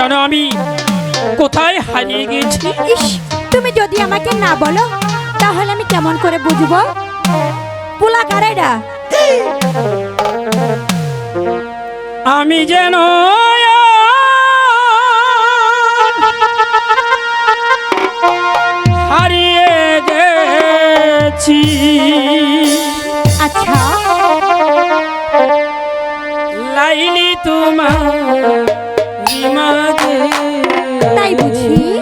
জানো আমি? কোথায় হারিয়ে গেছি তুমি যদি আমাকে না বলো তাহলে আমি কেমন করে বুঝব? পোলা কারাইডা আমি যেন হারিয়ে গেছি। আচ্ছা। লাইলি তোমার Sim.